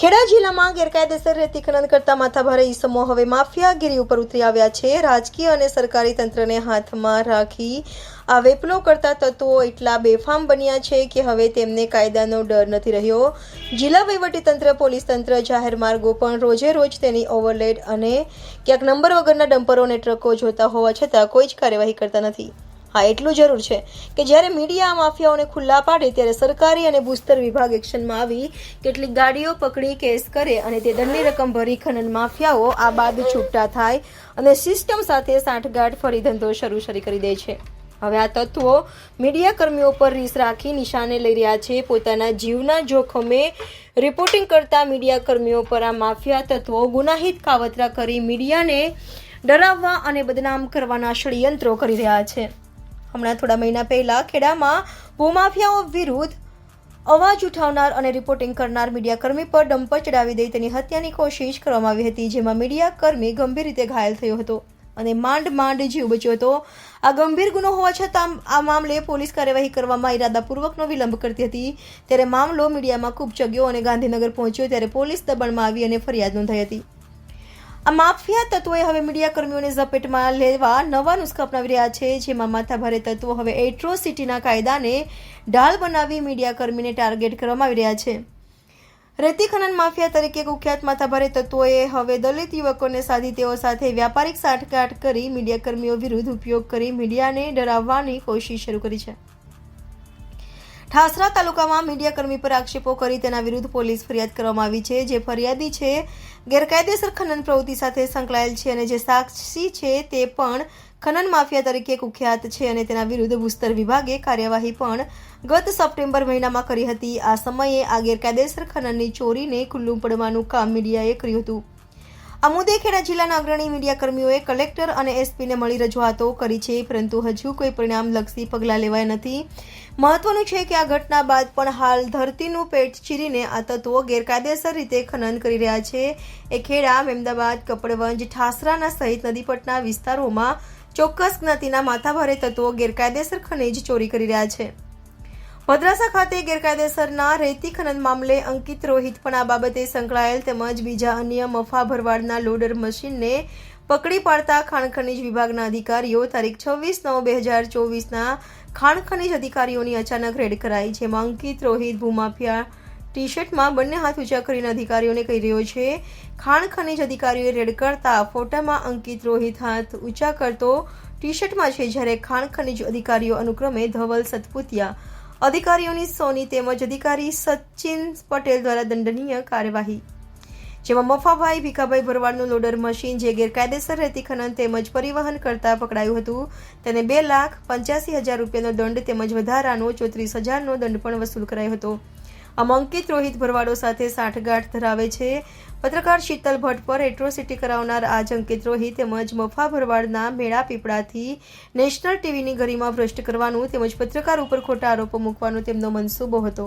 ખેડામાં ગેરકાયદેસર રેતી ખનન કરતા માથાભારે ઈસમો હવે માફિયાગીરી ઉપર ઉતરી આવ્યા છે. રાજકીય અને સરકારી તંત્રને હાથમાં રાખી આ વેપલો કરતા તત્વો એટલા બેફામ બન્યા છે કે હવે તેમને કાયદાનો ડર નથી રહ્યો. જિલ્લા વહીવટીતંત્ર પોલીસ તંત્ર, જાહેર માર્ગો પણ રોજે રોજ તેની ઓવરલેડ અને ક્યાંક નંબર વગરના ડમ્પરો અને ટ્રકો જોતા હોવા છતાં કોઈ જ કાર્યવાહી કરતા નથી. હા, એટલું જરૂર છે કે જ્યારે મીડિયા માફિયાઓને ખુલ્લા પાડે ત્યારે સરકારી અને ભૂસ્તર વિભાગ એક્શનમાં આવી કેટલીક ગાડીઓ પકડી કેસ કરે અને તે દંડની રકમ ભરી ખનન માફિયાઓ આ બાદ છૂટા થાય અને સિસ્ટમ સાથે સાંઠગાંઠ ફરી ધંધો શરૂ શરૂ કરી દે છે. હવે આ તત્વો મીડિયા કર્મીઓ પર રીસ રાખી નિશાને લઈ રહ્યા છે. પોતાના જીવના જોખમે રિપોર્ટિંગ કરતા મીડિયા કર્મીઓ પર આ માફિયા તત્વો ગુનાહિત કાવતરા કરી મીડિયાને ડરાવવા અને બદનામ કરવાના ષડયંત્રો કરી રહ્યા છે. હમણાં થોડા મહિના પહેલા ખેડામાં ભૂમાફિયાઓ વિરુદ્ધ અવાજ ઉઠાવનાર અને રિપોર્ટિંગ કરનાર મીડિયાકર્મી પર ડમ્પર ચડાવી દઈ તેની હત્યાની કોશિશ કરવામાં આવી હતી, જેમાં મીડિયાકર્મી ગંભીર રીતે ઘાયલ થયો હતો અને માંડ માંડ જીવ બચ્યો હતો. આ ગંભીર ગુનો હોવા છતાં આ મામલે પોલીસ કાર્યવાહી કરવામાં ઇરાદાપૂર્વકનો વિલંબ કરતી હતી. ત્યારે મામલો મીડિયામાં ખૂબ ચગ્યો અને ગાંધીનગર પહોંચ્યો, ત્યારે પોલીસ દબાણમાં આવી અને ફરિયાદ નોંધાઈ હતી. આ માફિયા તત્વોએ હવે મીડિયા કર્મીઓને ઝપેટમાં લેવા નવા નુસ્ખા અપનાવી રહ્યા છે, જેમાં માથાભારે તત્વો હવે એટ્રોસિટીના કાયદાને ઢાલ બનાવી મીડિયા કર્મીને ટાર્ગેટ કરવામાં આવી રહ્યા છે. રેતી ખનન માફિયા તરીકે કુખ્યાત માથાભારે તત્વોએ હવે દલિત યુવકોને સાધી તેઓ સાથે વ્યાપારિક સાઠગાંઠ કરી મીડિયા કર્મીઓ વિરુદ્ધ ઉપયોગ કરી મીડિયાને ડરાવવાની કોશિશ શરૂ કરી છે. ઠાસરા તાલુકામાં મીડિયાકર્મી પર આક્ષેપો કરી તેના વિરુદ્ધ પોલીસ ફરિયાદ કરવામાં આવી છે, જે ફરિયાદી છે, ગેરકાયદેસર ખનન પ્રવૃત્તિ સાથે સંકળાયેલ છે અને જે સાક્ષી છે તે પણ ખનન માફિયા તરીકે કુખ્યાત છે અને તેના વિરુદ્ધ ભૂસ્તર વિભાગે કાર્યવાહી પણ ગત સપ્ટેમ્બર મહિનામાં કરી હતી. આ સમયે આ ગેરકાયદેસર ખનનની ચોરીને ખુલ્લું પડવાનું કામ મીડિયાએ કર્યું હતું. આ ખેડા જિલ્લાના અગ્રણી મીડિયા કર્મીઓએ કલેક્ટર અને એસપીને મળી રજૂઆતો કરી છે, પરંતુ હજુ કોઈ પરિણામલક્ષી પગલાં લેવાયા નથી. મહત્વનું છે કે આ ઘટના બાદ પણ હાલ ધરતીનું પેટ ચીરીને આ તત્વો ગેરકાયદેસર રીતે ખનન કરી રહ્યા છે. એ ખેડા મહેમદાબાદ કપડવંજ, ઠાસરાના સહિત નદીપટના વિસ્તારોમાં ચોક્કસ જ્ઞાતિના માથાભારે તત્વો ગેરકાયદેસર ખનિજ ચોરી કરી રહ્યા છે. ભદ્રાસા ખાતે ગેરકાયદેસરના રેતી ખનન મામલે અંકિત રોહિત પણ આ બાબતે સંકળાયેલ તેમજ બીજા અન્ય મફા ભરવાડના લોડર મશીનને પકડી પાડતા ખાણ ખનીજ વિભાગના અધિકારીઓ તારીખ છવ્વીસ નવ બે હજાર ચોવીસના ખાણ ખનીજ અધિકારીઓની અચાનક રેડ કરાઈ, જેમાં અંકિત રોહિત ભૂમાફિયા ટી શર્ટમાં બંને હાથ ઊંચા કરીને અધિકારીઓને કહી રહ્યો છે, ખાણ ખનીજ અધિકારીઓએ રેડ કરતા ફોટામાં અંકિત રોહિત હાથ ઊંચા કરતો ટી શર્ટમાં છે, જ્યારે ખાણ ખનીજ અધિકારીઓ અનુક્રમે ધવલ સતપુતિયા અધિકારીઓની સોની તેમજ અધિકારી સચિન પટેલ દ્વારા દંડનીય કાર્યવાહી, જેમાં મફાભાઈ ભીખાભાઈ ભરવાડનું લોડર મશીન જે ગેરકાયદેસર રેતી ખનન તેમજ પરિવહન કરતા પકડાયું હતું. તેને બે લાખ પંચ્યાસી હજાર રૂપિયાનો દંડ તેમજ વધારાનો ચોત્રીસ હજારનો દંડ પણ વસૂલ કરાયો હતો. આમ અંકિત રોહિત ભરવાડો સાથે સાંઠગાંઠ ધરાવે છે. પત્રકાર શીતલ ભટ્ટ પર એટ્રોસિટી કરાવનાર આજ અંકિત રોહિત તેમજ મફા ભરવાડના મેળા પીપળાથી નેશનલ ટીવીની ગરિમા ભ્રષ્ટ કરવાનું તેમજ પત્રકાર ઉપર ખોટા આરોપો મૂકવાનો તેમનો મનસૂબો હતો.